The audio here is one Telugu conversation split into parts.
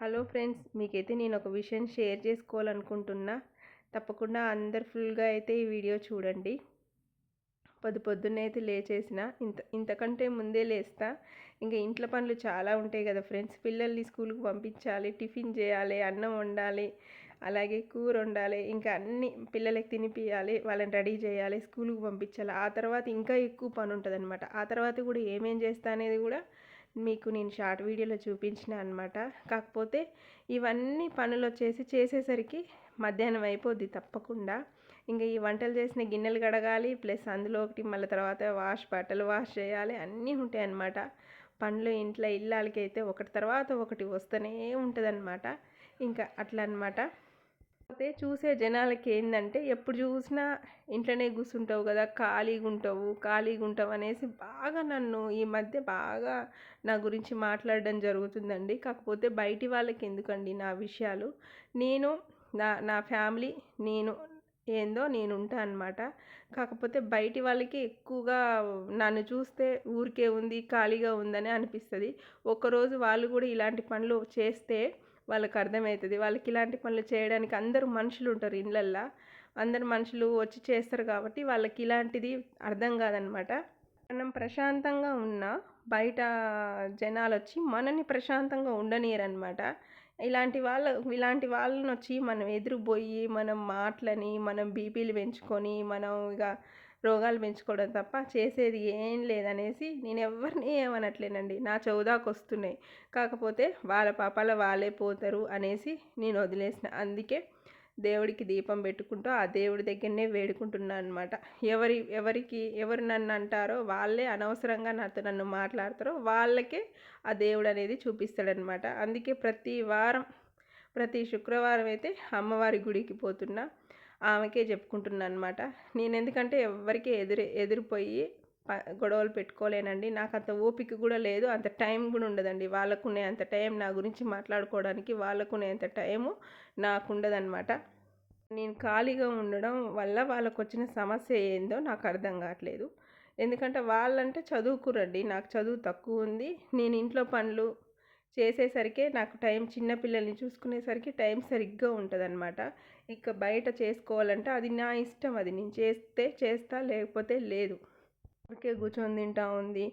హలో ఫ్రెండ్స్ మీకైతే నేను ఒక విషయం షేర్ చేసుకోవాలనుకుంటున్నా. తప్పకుండా అందరు ఫుల్గా అయితే ఈ వీడియో చూడండి. పొద్దు పొద్దున్నే అయితే లేచేసిన. ఇంత ఇంతకంటే ముందే లేస్తా. ఇంకా ఇంట్లో పనులు చాలా ఉంటాయి కదా ఫ్రెండ్స్. పిల్లల్ని స్కూల్కి పంపించాలి టిఫిన్ చేయాలి అన్నం వండాలి అలాగే కూర వండాలి ఇంకా అన్ని పిల్లలకి తినిపియాలి వాళ్ళని రెడీ చేయాలి స్కూల్కి పంపించాలి. ఆ తర్వాత ఇంకా ఎక్కువ పని ఉంటుంది ఆ తర్వాత కూడా ఏమేం చేస్తా అనేది కూడా మీకు నేను షార్ట్ వీడియోలో చూపించిన అనమాట కాకపోతే ఇవన్నీ పనులు వచ్చేసి చేసేసరికి మధ్యాహ్నం అయిపోద్ది తప్పకుండా. ఇంకా ఈ వంటలు చేసిన గిన్నెలు కడగాలి ప్లస్ అందులో ఒకటి మళ్ళీ తర్వాత వాష్ బట్టలు వాష్ చేయాలి అన్నీ ఉంటాయి అన్నమాట. పనులు ఇంట్లో ఇల్లాలకి అయితే ఒకటి తర్వాత ఒకటి వస్తూనే ఉంటుంది ఇంకా అట్లా అనమాట కాకపోతే చూసే జనాలకి ఏంటంటే ఎప్పుడు చూసినా ఇంట్లోనే కూర్చుంటావు కదా ఖాళీగా ఉంటావు ఖాళీగా ఉంటావు అనేసి బాగా నన్ను ఈ మధ్య బాగా నా గురించి మాట్లాడడం జరుగుతుందండి. కాకపోతే బయటి వాళ్ళకి ఎందుకండి నా విషయాలు? నేను నా నా ఫ్యామిలీ నేను ఏందో నేను ఉంటా అనమాట కాకపోతే బయటి వాళ్ళకి ఎక్కువగా నన్ను చూస్తే ఊరికే ఉంది ఖాళీగా ఉందని అనిపిస్తుంది. ఒకరోజు వాళ్ళు కూడా ఇలాంటి పనులు చేస్తే వాళ్ళకి అర్థమవుతుంది వాళ్ళకి ఇలాంటి పనులు చేయడానికి అందరూ మనుషులు ఉంటారు ఇళ్ళల్లో. అందరు మనుషులు వచ్చి చేస్తారు కాబట్టి వాళ్ళకి ఇలాంటిది అర్థం కాదనమాట. మనం ప్రశాంతంగా ఉన్న బయట జనాలు వచ్చి మనని ప్రశాంతంగా ఉండనీయరనమాట. ఇలాంటి వాళ్ళ ఇలాంటి వాళ్ళని వచ్చి మనం ఎదురుపోయి మనం మాటలని మనం బీపీలు పెంచుకొని మనం ఇక రోగాలు పెంచుకోవడం తప్ప చేసేది ఏం లేదనేసి నేను ఎవరిని ఏమనట్లేనండి. నా చౌదాకు వస్తున్నాయి కాకపోతే వాళ్ళ పాపాల వాళ్ళే పోతారు అనేసి నేను వదిలేసిన. అందుకే దేవుడికి దీపం పెట్టుకుంటూ ఆ దేవుడి దగ్గరనే వేడుకుంటున్నాను అనమాట ఎవరి ఎవరికి ఎవరు నన్ను అంటారో వాళ్ళే అనవసరంగా నాతో నన్ను మాట్లాడతారో వాళ్ళకే ఆ దేవుడు అనేది చూపిస్తాడనమాట అందుకే ప్రతి వారం ప్రతి శుక్రవారం అయితే అమ్మవారి గుడికి పోతున్నా. ఆమెకే చెప్పుకుంటున్నాను అనమాట నేను ఎందుకంటే ఎవరికి ఎదురు ఎదురుపోయి గొడవలు పెట్టుకోలేనండి. నాకు అంత ఓపిక కూడా లేదు. అంత టైం కూడా ఉండదండి. వాళ్ళకునే అంత టైం నా గురించి మాట్లాడుకోవడానికి వాళ్ళకునే అంత టైము నాకు ఉండదన్నమాట నేను ఖాళీగా ఉండడం వల్ల వాళ్ళకు వచ్చిన సమస్య ఏందో నాకు అర్థం కావట్లేదు. ఎందుకంటే వాళ్ళంటే చదువుకురండి నాకు చదువు తక్కువ ఉంది నేను ఇంట్లో పనులు చేసేసరికి నాకు టైం చిన్నపిల్లల్ని చూసుకునేసరికి టైం సరిగ్గా ఉంటుందన్నమాట. ఇక బయట చేసుకోవాలంటే అది నా ఇష్టం. అది నేను చేస్తే చేస్తా లేకపోతే లేదు. ఊరికే కూర్చొని తింటా ఉంది.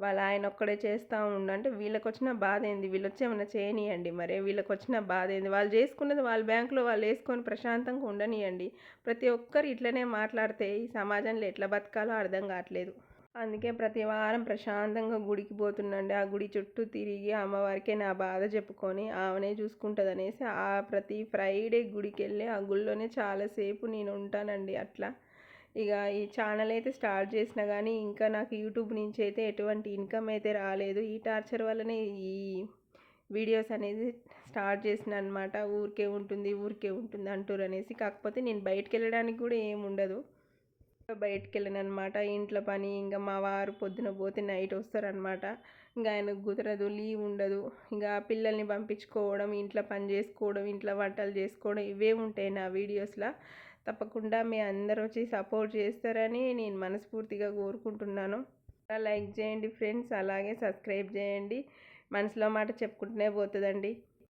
వాళ్ళ ఆయన ఒక్కడే చేస్తూ ఉండంటే వీళ్ళకి వచ్చిన బాధ ఏంది? వీళ్ళు వచ్చి ఏమైనా చేయనియండి మరి. వీళ్ళకి వచ్చిన బాధ ఏంది? వాళ్ళు చేసుకున్నది వాళ్ళ బ్యాంకులో వాళ్ళు వేసుకొని ప్రశాంతంగా ఉండనియండి. ప్రతి ఒక్కరు ఇట్లనే మాట్లాడితే ఈ సమాజంలో ఎట్లా బతకాలో అర్థం కావట్లేదు. అందుకే ప్రతి వారం ప్రశాంతంగా గుడికి పోతుండండి. ఆ గుడి చుట్టూ తిరిగి అమ్మవారికే నా బాధ చెప్పుకొని ఆమెనే చూసుకుంటుంది అనేసి ఆ ప్రతి ఫ్రైడే గుడికి వెళ్ళి ఆ గుళ్ళోనే చాలాసేపు నేను ఉంటానండి అట్లా. ఇక ఈ ఛానల్ అయితే స్టార్ట్ చేసినా కానీ ఇంకా నాకు యూట్యూబ్ నుంచి అయితే ఎటువంటి ఇన్కమ్ అయితే రాలేదు. ఈ టార్చర్ వల్లనే ఈ వీడియోస్ అనేది స్టార్ట్ చేసిన అనమాట ఊరికే ఉంటుంది ఊరికే ఉంటుంది అంటారు అనేసి. కాకపోతే నేను బయటకు వెళ్ళడానికి కూడా ఏమి ఉండదు బయటికి వెళ్ళాను అనమాట ఇంట్లో పని ఇంకా మా వారు పొద్దున పోతే నైట్ వస్తారనమాట. ఇంకా ఆయన కుదరదు లీవ్ ఉండదు. ఇంకా పిల్లల్ని పంపించుకోవడం ఇంట్లో పని చేసుకోవడం ఇంట్లో వంటలు చేసుకోవడం ఇవే ఉంటాయి నా వీడియోస్లో. తప్పకుండా మీ అందరూ వచ్చి సపోర్ట్ చేస్తారని నేను మనస్ఫూర్తిగా కోరుకుంటున్నాను. లైక్ చేయండి ఫ్రెండ్స్ అలాగే సబ్స్క్రైబ్ చేయండి. మనసులో మాట చెప్పుకుంటూనే పోతుందండి.